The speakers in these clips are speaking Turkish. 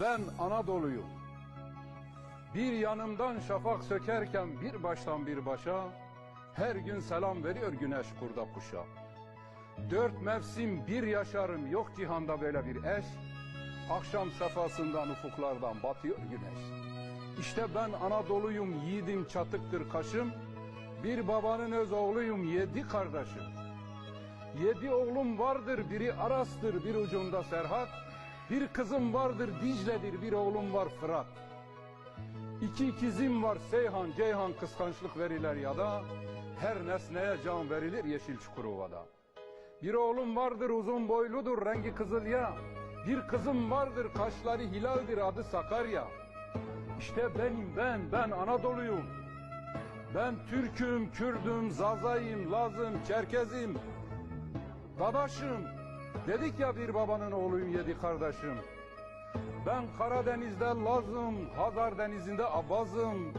Ben Anadolu'yum. Bir yanımdan şafak sökerken bir baştan bir başa, her gün selam veriyor güneş kurda kuşa. Dört mevsim bir yaşarım yok cihanda böyle bir eş, akşam sefasından ufuklardan batıyor güneş. İşte ben Anadolu'yum yiğidim çatıktır kaşım, bir babanın öz oğluyum yedi kardeşim. Yedi oğlum vardır biri Aras'tır bir ucunda Serhat, bir kızım vardır Dicle'dir bir oğlum var Fırat. İki ikizim var Seyhan, Ceyhan kıskançlık verirler ya da her nesneye can verilir yeşil Çukurova'da. Bir oğlum vardır uzun boyludur rengi kızılya. Bir kızım vardır kaşları hilaldir adı Sakarya. İşte benim ben, ben Anadolu'yum. Ben Türk'üm, Kürd'üm, Zazayım, Laz'ım, Çerkez'im. Dadaşım, dedik ya bir babanın oğluyum yedi kardeşim. Ben Karadeniz'de Laz'ım, Hazar Denizi'nde Abaz'ım.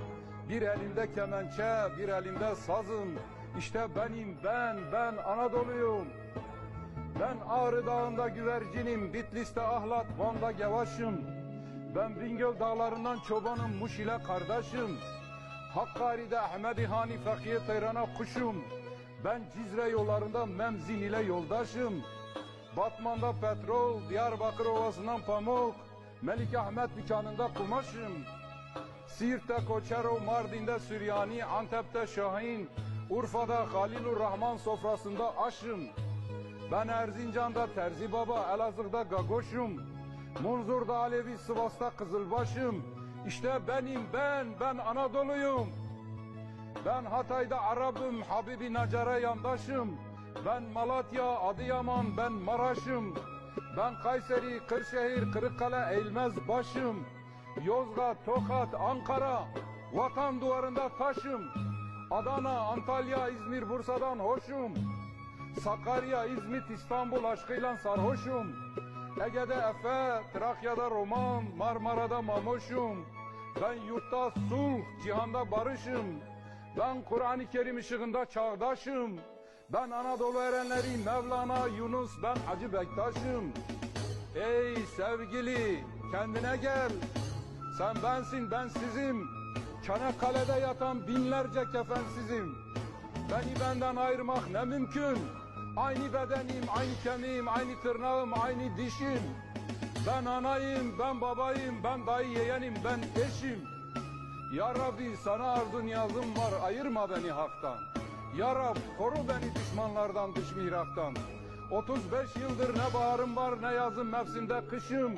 Bir elimde kemençe, bir elimde sazım. İşte benim ben, ben Anadolu'yum. Ben Ağrı Dağı'nda güvercinim, Bitlis'te ahlat, Van'da gevaşım. Ben Bingöl dağlarından çobanım, Muş ile kardeşim. Hakkari'de Ahmedi Hani Fekiye Teyran'a kuşum. Ben Cizre yollarında Memzin ile yoldaşım. Batman'da petrol, Diyarbakır Ovası'ndan pamuk, Melik Ahmet dükkanında kumaşım. Siirt'te Koçero, Mardin'de Süryani, Antep'te Şahin, Urfa'da Halilur Rahman sofrasında aşım. Ben Erzincan'da Terzi Baba, Elazığ'da Gagoş'um. Munzur'da Alevi, Sivas'ta Kızılbaş'ım. İşte benim ben, ben Anadolu'yum. Ben Hatay'da Arap'ım, Habibi Nacar'a yandaşım. Ben Malatya, Adıyaman, ben Maraş'ım. Ben Kayseri, Kırşehir, Kırıkkale, Eğilmez başım. Yozgat, Tokat, Ankara, vatan duvarında taşım. Adana, Antalya, İzmir, Bursa'dan hoşum. Sakarya, İzmit, İstanbul aşkıyla sarhoşum. Ege'de Efe, Trakya'da Roman, Marmara'da Mamoşum. Ben yurtta sulh, cihanda barışım. Ben Kur'an-ı Kerim ışığında çağdaşım. Ben Anadolu erenleri Mevlana, Yunus, ben Hacı Bektaş'ım. Ey sevgili, kendine gel. Sen bensin, ben sizim. Çanakkale'de yatan binlerce kefensizim. Beni benden ayırmak ne mümkün? Aynı bedenim, aynı kemiğim, aynı tırnağım, aynı dişim. Ben anayım, ben babayım, ben dayı yeğenim, ben eşim. Ya Rabbi sana arzun yazım var, ayırma beni haktan. Ya Rab koru beni düşmanlardan, dış mihraktan. 35 yıldır ne baharım var ne yazım mevsimde kışım.